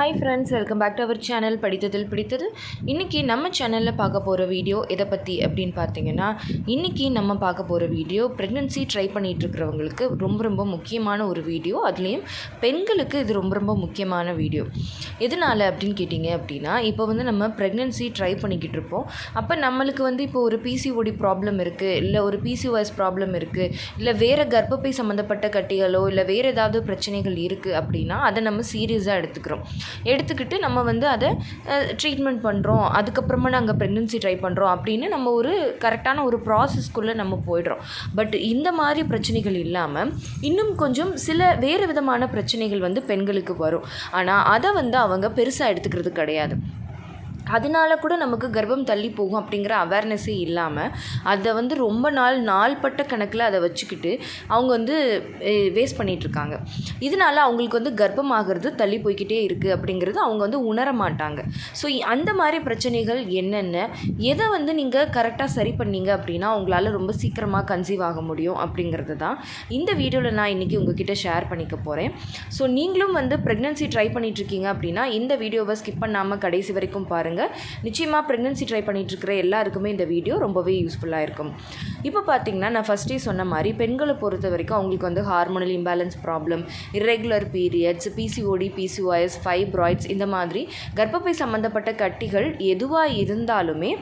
Hi friends welcome back to our channel படித்ததில் பிடித்தது இன்றைக்கி நம்ம சேனலில் பார்க்க போகிற வீடியோ எதை பற்றி அப்படின்னு பார்த்தீங்கன்னா இன்றைக்கி நம்ம பார்க்க போகிற வீடியோ ப்ரெக்னென்சி ட்ரை பண்ணிகிட்ருக்கிறவங்களுக்கு ரொம்ப ரொம்ப முக்கியமான ஒரு வீடியோ அதுலேயும் பெண்களுக்கு இது ரொம்ப ரொம்ப முக்கியமான வீடியோ எதனால் அப்படின்னு கேட்டிங்க அப்படின்னா இப்போ வந்து நம்ம ப்ரெக்னென்சி ட்ரை பண்ணிக்கிட்டு இருப்போம். அப்போ நம்மளுக்கு வந்து இப்போ ஒரு பிசிஓடி ப்ராப்ளம் இருக்குது இல்லை ஒரு பிசிஓஎஸ் ப்ராப்ளம் இருக்குது இல்லை வேறு கர்ப்பப்பை சம்மந்தப்பட்ட கட்டிகளோ இல்லை வேறு ஏதாவது பிரச்சனைகள் இருக்குது அப்படின்னா அதை நம்ம சீரியஸாக எடுத்துக்கிறோம். எடுத்துக்கிட்டு நம்ம வந்து அதை ட்ரீட்மெண்ட் பண்ணுறோம் அதுக்கப்புறமா நாங்கள் ப்ரெக்னென்சி ட்ரை பண்ணுறோம் அப்படின்னு நம்ம ஒரு கரெக்டான ஒரு ப்ராசஸ்க்குள்ளே நம்ம போயிடுறோம். பட் இந்த மாதிரி பிரச்சனைகள் இல்லாமல் இன்னும் கொஞ்சம் சில வேறு விதமான பிரச்சனைகள் வந்து பெண்களுக்கு வரும். ஆனால் அதை வந்து அவங்க பெருசாக எடுத்துக்கிறது கிடையாது. அதனால கூட நமக்கு கர்ப்பம் தள்ளி போகும் அப்படிங்கிற அவேர்னஸே இல்லாமல் அதை வந்து ரொம்ப நாள் நாள்பட்ட கணக்கில் அதை வச்சுக்கிட்டு அவங்க வந்து வேஸ்ட் பண்ணிகிட்ருக்காங்க இதனால அவங்களுக்கு வந்து கர்ப்பம் ஆகிறது தள்ளி போய்க்கிட்டே இருக்குது அப்படிங்கிறது அவங்க வந்து உணர மாட்டாங்க. ஸோ அந்த மாதிரி பிரச்சனைகள் என்னென்ன எதை வந்து நீங்கள் கரெக்டாக சரி பண்ணீங்க அப்படின்னா உங்களால் ரொம்ப சீக்கிரமாக கன்சீவ் ஆக முடியும் அப்படிங்கிறது தான் இந்த வீடியோவில் நான் இன்றைக்கி உங்ககிட்ட ஷேர் பண்ணிக்க போகிறேன் ஸோ நீங்களும் வந்து ப்ரெக்னென்சி ட்ரை பண்ணிகிட்ருக்கீங்க அப்படின்னா இந்த வீடியோவை ஸ்கிப் பண்ணாமல் கடைசி வரைக்கும் பாருங்கள் நிச்சயமாக ப்ரெக்னென்சி ட்ரை பண்ணிகிட்ருக்கிற எல்லாருக்குமே இந்த வீடியோ ரொம்பவே யூஸ்ஃபுல்லாக இருக்கும். இப்போ பார்த்தீங்கன்னா நான் ஃபஸ்ட்டே சொன்ன மாதிரி பெண்களை பொறுத்த வரைக்கும் அவங்களுக்கு வந்து hormonal imbalance problem irregular periods PCOD PCOS fibroids இந்த மாதிரி கர்ப்பப்பை சம்மந்தப்பட்ட கட்டிகள் எதுவாக இருந்தாலுமே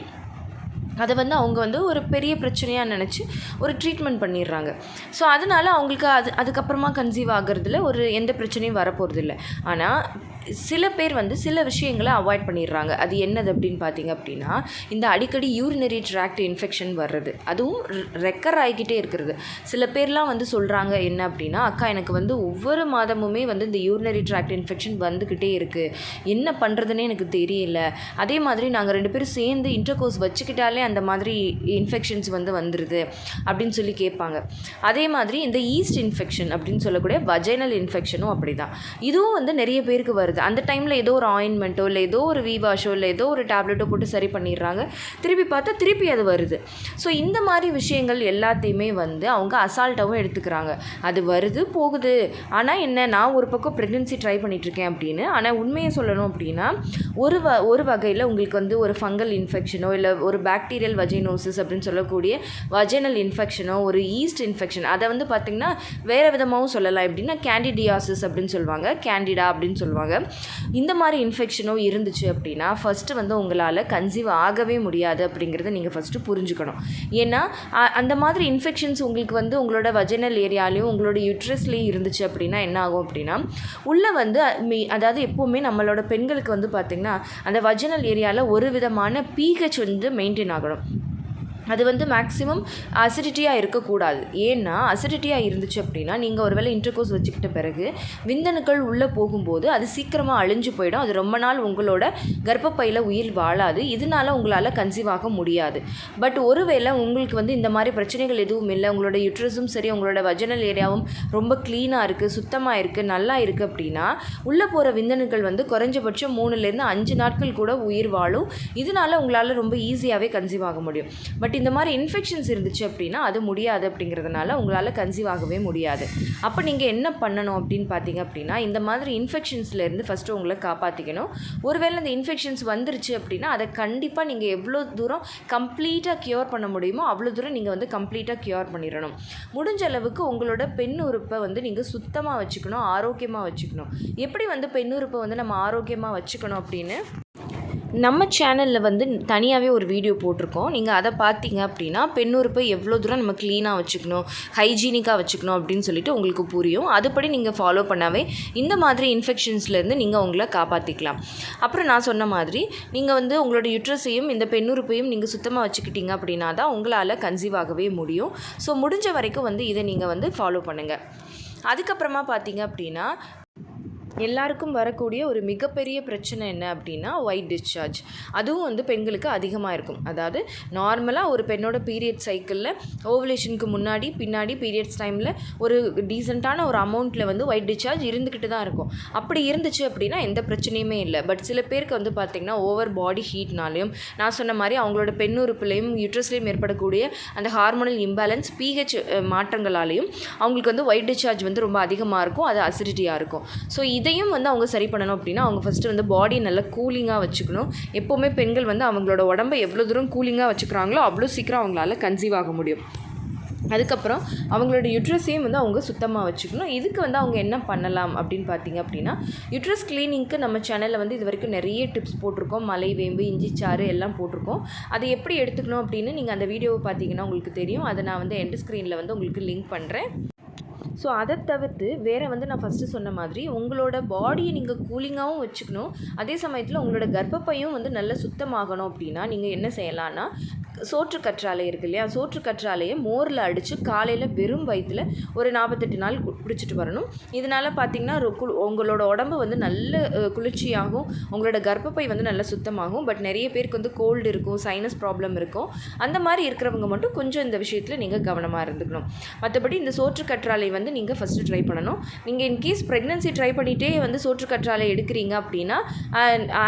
அதை வந்து அவங்க வந்து ஒரு பெரிய பிரச்சனையாக நினச்சி ஒரு ட்ரீட்மெண்ட் பண்ணிடுறாங்க. ஸோ அதனால் அவங்களுக்கு அது அதுக்கப்புறமா கன்சீவ் ஆகிறதுல ஒரு எந்த பிரச்சனையும் வரப்போகிறதில்ல ஆனால் சில பேர் வந்து சில விஷயங்களை அவாய்ட் பண்ணிடுறாங்க. அது என்னது அப்படின்னு பார்த்தீங்க அப்படின்னா இந்த அடிக்கடி யூரினரி ட்ராக்ட் இன்ஃபெக்ஷன் வர்றது. அதுவும் ரெக்கர் ஆகிக்கிட்டே இருக்கிறது. சில பேர்லாம் வந்து சொல்கிறாங்க என்ன அப்படின்னா அக்கா எனக்கு வந்து ஒவ்வொரு மாதமுமே வந்து இந்த யூரினரி ட்ராக்ட் இன்ஃபெக்ஷன் வந்துக்கிட்டே இருக்குது என்ன பண்ணுறதுனே எனக்கு தெரியல. அதே மாதிரி நாங்கள் ரெண்டு பேரும் சேர்ந்து இன்டர்கோர்ஸ் வச்சுக்கிட்டாலே அந்த மாதிரி இன்ஃபெக்ஷன்ஸ் வந்து வந்துடுது அப்படின்னு சொல்லி கேட்பாங்க. அதே மாதிரி இந்த ஈஸ்ட் இன்ஃபெக்ஷன் அப்படின்னு சொல்லக்கூடிய வஜைனல் இன்ஃபெக்ஷனும் அப்படி தான் இதுவும் வந்து நிறைய பேருக்கு வருது. அந்த டைமில் ஏதோ ஒரு ஆயின்மெண்ட்டோ இல்லை ஏதோ ஒரு வீவாஷோ இல்லை ஏதோ ஒரு டேப்லெட்டோ போட்டு சரி பண்ணிடுறாங்க. திருப்பி பார்த்தா திருப்பி அது வருது. ஸோ இந்த மாதிரி விஷயங்கள் எல்லாத்தையுமே வந்து அவங்க அசால்ட்டாகவும் எடுத்துக்கிறாங்க. அது வருது போகுது. ஆனால் என்ன நான் ஒரு பக்கம் ப்ரெக்னென்சி ட்ரை பண்ணிகிட்ருக்கேன் அப்படின்னு ஆனால் உண்மையை சொல்லணும் அப்படின்னா ஒரு வ ஒரு வகையில் உங்களுக்கு வந்து ஒரு ஃபங்கல் இன்ஃபெக்ஷனோ இல்லை ஒரு பாக்டீரியல் வஜைனோசிஸ் அப்படின்னு சொல்லக்கூடிய வஜைனல் இன்ஃபெக்ஷனோ ஒரு ஈஸ்ட் இன்ஃபெக்ஷன் அதை வந்து பார்த்திங்கன்னா வேறு விதமாகவும் சொல்லலாம். எப்படின்னா கேண்டிடியாசிஸ் அப்படின்னு சொல்லுவாங்க. கேண்டிடா அப்படின்னு சொல்லுவாங்க. இந்த மாதிரி இன்ஃபெக்ஷனோ இருந்துச்சு அப்படின்னா ஃபஸ்ட்டு வந்து உங்களால் கன்சீவ் ஆகவே முடியாது அப்படிங்கிறத நீங்கள் ஃபஸ்ட்டு புரிஞ்சுக்கணும். ஏன்னா அந்த மாதிரி இன்ஃபெக்ஷன்ஸ் உங்களுக்கு வந்து உங்களோட வஜனல் ஏரியாலையும் உங்களோட யூட்ரஸ்லேயும் இருந்துச்சு அப்படின்னா என்ன ஆகும் அப்படின்னா உள்ளே வந்து மீ- அதாவது எப்போவுமே நம்மளோட பெண்களுக்கு வந்து பார்த்திங்கன்னா அந்த வஜனல் ஏரியாவில் ஒரு விதமான பிஹெச் வந்து மெயின்டைன் ஆகணும். அது வந்து மேக்ஸிமம் அசிடிட்டியாக இருக்கக்கூடாது. ஏன்னா அசிடிட்டியாக இருந்துச்சு அப்படின்னா நீங்கள் ஒரு வேளை இன்டர்கோர்ஸ் வச்சுக்கிட்ட பிறகு விந்தணுக்கள் உள்ளே போகும்போது அது சீக்கிரமாக அழிஞ்சு போயிடும். அது ரொம்ப நாள் உங்களோட கர்ப்பப்பையில் உயிர் வாழாது. இதனால உங்களால் கன்சீவ் ஆக முடியாது. பட் ஒருவேளை உங்களுக்கு வந்து இந்த மாதிரி பிரச்சனைகள் எதுவும் இல்லை உங்களோட யூட்ரஸும் சரி உங்களோட வஜனல் ஏரியாவும் ரொம்ப க்ளீனாக இருக்குது சுத்தமாக இருக்குது நல்லா இருக்குது அப்படின்னா உள்ளே போகிற விந்தணுக்கள் வந்து குறைஞ்சபட்சம் மூணுலேருந்து அஞ்சு நாட்கள் கூட உயிர் வாழும். இதனால உங்களால் ரொம்ப ஈஸியாகவே கன்சீவ் ஆக முடியும். பட் இந்த மாதிரி இன்ஃபெக்ஷன்ஸ் இருந்துச்சு அப்படின்னா அது முடியாது அப்படிங்கிறதுனால உங்களால் கன்சீவ் ஆகவே முடியாது. அப்போ நீங்கள் என்ன பண்ணணும் அப்படின்னு பார்த்தீங்க அப்படின்னா இந்த மாதிரி இன்ஃபெக்ஷன்ஸ்லேருந்து ஃபஸ்ட்டு உங்களை காப்பாற்றிக்கணும் ஒருவேளை இந்த இன்ஃபெக்ஷன்ஸ் வந்துருச்சு அப்படின்னா அதை கண்டிப்பாக நீங்கள் எவ்வளோ தூரம் கம்ப்ளீட்டாக க்யூர் பண்ண முடியுமோ அவ்வளோ தூரம் நீங்கள் வந்து கம்ப்ளீட்டாக க்யூர் பண்ணிடணும். முடிஞ்ச அளவுக்கு உங்களோட பெண் உறுப்பை வந்து நீங்கள் சுத்தமாக வச்சுக்கணும் ஆரோக்கியமாக வச்சுக்கணும். எப்படி வந்து பெண் உறுப்பை வந்து நம்ம ஆரோக்கியமாக வச்சுக்கணும் அப்படின்னு நம்ம சேனலில் வந்து தனியாகவே ஒரு வீடியோ போட்டிருக்கோம். நீங்கள் அதை பார்த்தீங்க அப்படின்னா பெண்ணுறுப்பை எவ்வளோ தூரம் நம்ம க்ளீனாக வச்சுக்கணும் ஹைஜீனிக்காக வச்சுக்கணும் அப்படின்னு சொல்லிட்டு உங்களுக்கு புரியும். அதுபடி நீங்கள் ஃபாலோ பண்ணாவே இந்த மாதிரி இன்ஃபெக்ஷன்ஸ்லேருந்து நீங்கள் உங்களை காப்பாற்றிக்கலாம் அப்புறம் நான் சொன்ன மாதிரி நீங்கள் வந்து உங்களோட யுட்ரஸையும் இந்த பெண்ணுறுப்பையும் நீங்கள் சுத்தமாக வச்சுக்கிட்டீங்க அப்படின்னா தான் உங்களால் கன்சீவ் ஆகவே முடியும். ஸோ முடிஞ்ச வரைக்கும் வந்து இதை நீங்கள் வந்து ஃபாலோ பண்ணுங்கள் அதுக்கப்புறமா பார்த்தீங்க அப்படின்னா எல்லாருக்கும் வரக்கூடிய ஒரு மிகப்பெரிய பிரச்சனை என்ன அப்படின்னா ஒயிட் டிஸ்சார்ஜ் அதுவும் வந்து பெண்களுக்கு அதிகமாக இருக்கும். அதாவது நார்மலாக ஒரு பெண்ணோட பீரியட் சைக்கிளில் ஓவலேஷனுக்கு முன்னாடி பின்னாடி பீரியட்ஸ் டைமில் ஒரு டீசெண்டான ஒரு அமௌண்ட்டில் வந்து ஒயிட் டிஸ்சார்ஜ் இருந்துக்கிட்டு தான் இருக்கும். அப்படி இருந்துச்சு அப்படின்னா எந்த பிரச்சனையுமே இல்லை. பட் சில பேருக்கு வந்து பார்த்திங்கன்னா ஓவர் பாடி ஹீட்னாலையும் நான் சொன்ன மாதிரி அவங்களோட பெண்ணுறுப்புலையும் யூட்ரஸ்லையும் ஏற்படக்கூடிய அந்த ஹார்மோனல் இம்பேலன்ஸ் பிஹெச் மாற்றங்களாலையும் அவங்களுக்கு வந்து ஒயிட் டிஸ்சார்ஜ் வந்து ரொம்ப அதிகமாக இருக்கும். அது அசிடிட்டியாக இருக்கும். ஸோ இது இதையும் வந்து அவங்க சரி பண்ணணும் அப்படின்னா அவங்க ஃபஸ்ட்டு வந்து பாடி நல்லா கூலிங்காக வச்சுக்கணும். எப்போவுமே பெண்கள் வந்து அவங்களோட உடம்பை எவ்வளோ தூரம் கூலிங்காக வச்சுக்கிறாங்களோ அவ்வளோ சீக்கிரம் அவங்களால கன்சீவ் ஆக முடியும். அதுக்கப்புறம் அவங்களோட யுட்ரஸையும் வந்து அவங்க சுத்தமாக வச்சுக்கணும். இதுக்கு வந்து அவங்க என்ன பண்ணலாம் அப்படின்னு பார்த்தீங்க அப்படின்னா யுட்ரஸ் கிளீனிங்க்கு நம்ம சேனலில் வந்து இது வரைக்கும் நிறைய டிப்ஸ் போட்டிருக்கோம். மலை வேம்பு இஞ்சி சாறு எல்லாம் போட்டிருக்கோம். அதை எப்படி எடுத்துக்கணும் அப்படின்னு நீங்கள் அந்த வீடியோவை பார்த்தீங்கன்னா உங்களுக்கு தெரியும். அதை நான் வந்து எண்ட் ஸ்க்ரீனில் வந்து உங்களுக்கு லிங்க் பண்ணுறேன் ஸோ அதை தவிர்த்து வேறு வந்து நான் ஃபஸ்ட்டு சொன்ன மாதிரி உங்களோட பாடியை நீங்கள் கூலிங்காகவும் வச்சுக்கணும். அதே சமயத்தில் உங்களோட கர்ப்பப்பையும் வந்து நல்ல சுத்தமாகணும் அப்படின்னா நீங்கள் என்ன செய்யலாம்னா சோற்று கற்றாழை இருக்கு இல்லையா? சோற்று கற்றாழையை மோரில் அடித்து காலையில் வெறும் வயிற்றில் ஒரு நாற்பத்தெட்டு நாள் குடிச்சிட்டு வரணும். இதனால் பார்த்தீங்கன்னா உங்களோட உடம்பு வந்து நல்ல குளிர்ச்சியாகும். உங்களோட கர்ப்பப்பை வந்து நல்ல சுத்தமாகும். பட் நிறைய பேருக்கு வந்து கோல்டு இருக்கும் சைனஸ் ப்ராப்ளம் இருக்கும். அந்த மாதிரி இருக்கிறவங்க மட்டும் கொஞ்சம் இந்த விஷயத்தில் நீங்கள் கவனமாக இருந்துக்கணும். மற்றபடி இந்த சோற்று கற்றாழை வந்து நீங்கள் ஃபஸ்ட்டு ட்ரை பண்ணணும். நீங்கள் இன்கேஸ் ப்ரெக்னன்சி ட்ரை பண்ணிகிட்டே வந்து சோற்று எடுக்கிறீங்க அப்படின்னா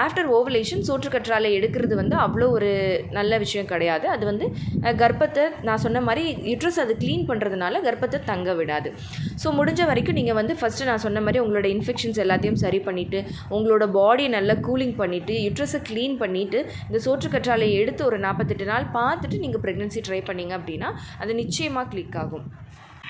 ஆஃப்டர் ஓவலேஷன் சோற்று கற்றாழை எடுக்கிறது வந்து அவ்வளோ ஒரு நல்ல விஷயம் கிடையாது. அது வந்து கர்ப்பத்தை நான் சொன்ன மாதிரி யுட்ரஸ் அது க்ளீன் பண்ணுறதுனால கர்ப்பத்தை தங்க விடாது. ஸோ முடிஞ்ச வரைக்கும் நீங்கள் வந்து ஃபஸ்ட்டு நான் சொன்ன மாதிரி உங்களோட இன்ஃபெக்ஷன்ஸ் எல்லாத்தையும் சரி பண்ணிவிட்டு உங்களோட பாடியை நல்லா கூலிங் பண்ணிவிட்டு யுட்ரஸை க்ளீன் பண்ணிவிட்டு இந்த சோற்றுக்கற்றாழையை எடுத்து ஒரு நாற்பத்தெட்டு நாள் பார்த்துட்டு நீங்கள் ப்ரெக்னன்சி ட்ரை பண்ணீங்க அப்படின்னா அது நிச்சயமாக கிளிக் ஆகும்.